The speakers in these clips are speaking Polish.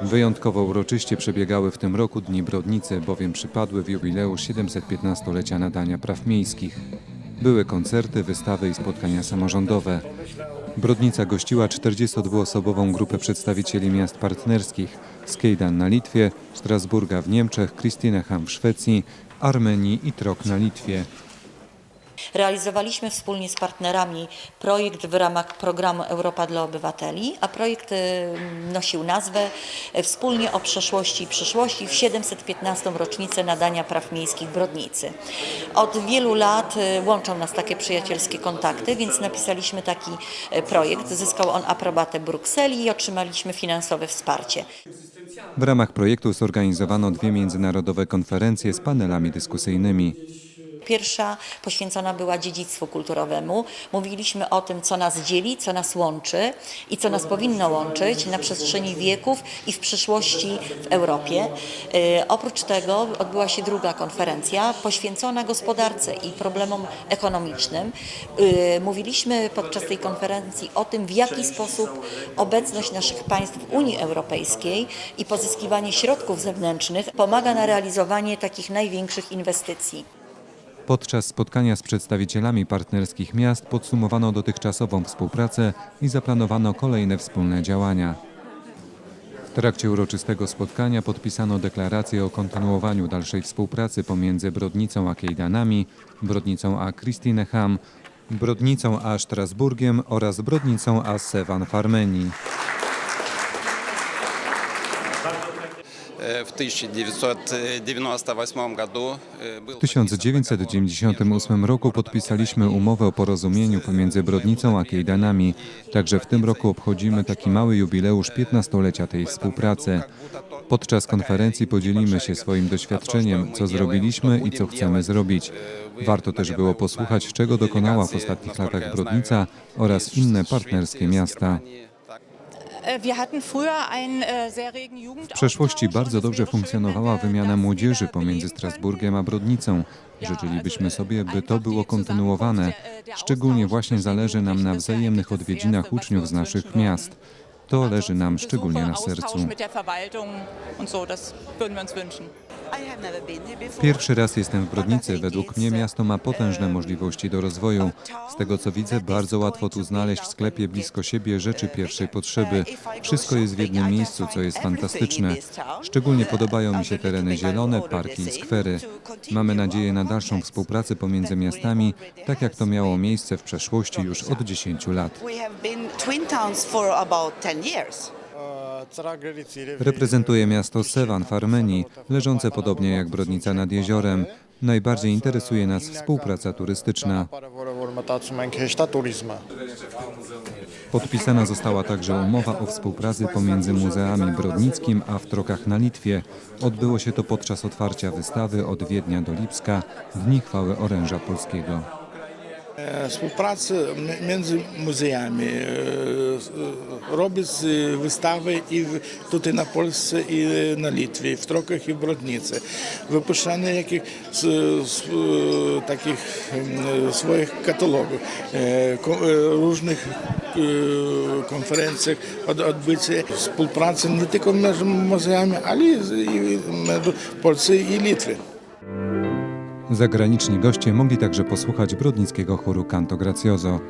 Wyjątkowo uroczyście przebiegały w tym roku Dni Brodnicy, bowiem przypadły w jubileusz 715-lecia nadania praw miejskich. Były koncerty, wystawy i spotkania samorządowe. Brodnica gościła 42-osobową grupę przedstawicieli miast partnerskich z Kejdan na Litwie, Strasburga w Niemczech, Kristineham w Szwecji, Armenii i Trok na Litwie. Realizowaliśmy wspólnie z partnerami projekt w ramach programu Europa dla Obywateli, a projekt e, nosił nazwę Wspólnie o przeszłości i przyszłości w 715. rocznicę nadania praw miejskich Brodnicy. Od wielu lat e, łączą nas takie przyjacielskie kontakty, więc napisaliśmy taki e, projekt. Zyskał on aprobatę Brukseli i otrzymaliśmy finansowe wsparcie. W ramach projektu zorganizowano dwie międzynarodowe konferencje z panelami dyskusyjnymi. Pierwsza poświęcona była dziedzictwu kulturowemu. Mówiliśmy o tym, co nas dzieli, co nas łączy i co nas powinno łączyć na przestrzeni wieków i w przyszłości w Europie. E, oprócz tego odbyła się druga konferencja poświęcona gospodarce i problemom ekonomicznym. E, mówiliśmy podczas tej konferencji o tym, w jaki sposób obecność naszych państw w Unii Europejskiej i pozyskiwanie środków zewnętrznych pomaga na realizowanie takich największych inwestycji. Podczas spotkania z przedstawicielami partnerskich miast podsumowano dotychczasową współpracę i zaplanowano kolejne wspólne działania. W trakcie uroczystego spotkania podpisano deklarację o kontynuowaniu dalszej współpracy pomiędzy Brodnicą a Kejdanami, Brodnicą a Kristineham, Brodnicą a Strasburgiem oraz Brodnicą a Sevan w. W 1998 roku podpisaliśmy umowę o porozumieniu pomiędzy Brodnicą a Kejdanami. Także w tym roku obchodzimy taki mały jubileusz 15-lecia tej współpracy. Podczas konferencji podzielimy się swoim doświadczeniem, co zrobiliśmy i co chcemy zrobić. Warto też było posłuchać, czego dokonała w ostatnich latach Brodnica oraz inne partnerskie miasta. W przeszłości bardzo dobrze funkcjonowała wymiana młodzieży pomiędzy Strasburgiem a Brodnicą. Życzylibyśmy sobie, by to było kontynuowane. Szczególnie właśnie zależy nam na wzajemnych odwiedzinach uczniów z naszych miast. To leży nam szczególnie na sercu. Pierwszy raz jestem w Brodnicy. Według mnie miasto ma potężne możliwości do rozwoju. Z tego co widzę, bardzo łatwo tu znaleźć w sklepie blisko siebie rzeczy pierwszej potrzeby. Wszystko jest w jednym miejscu, co jest fantastyczne. Szczególnie podobają mi się tereny zielone, parki i skwery. Mamy nadzieję na dalszą współpracę pomiędzy miastami, tak jak to miało miejsce w przeszłości już od 10 lat. Reprezentuję miasto Sevan w Armenii, leżące podobnie jak Brodnica nad jeziorem. Najbardziej interesuje nas współpraca turystyczna. Podpisana została także umowa o współpracy pomiędzy Muzeami Brodnickim a w Trokach na Litwie. Odbyło się to podczas otwarcia wystawy od Wiednia do Lipska Dni Chwały Oręża Polskiego. Współpraca między muzeami, robić wystawy тут і на Polsce, і на Літві, в Троках і в Бродниці. Випишання яких з е, таких своїх каталогів, е, е, різних конференціях відбиться співпраця не тільки між музеями, але й між Польщею і Літвою. Zagraniczni goście mogli także posłuchać brodnickiego chóru Canto Gracioso.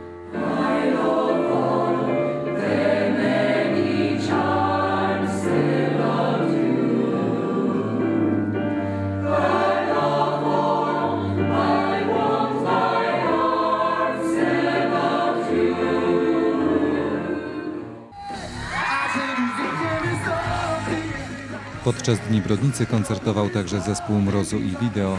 Podczas Dni Brodnicy koncertował także zespół Mrozu i Wideo.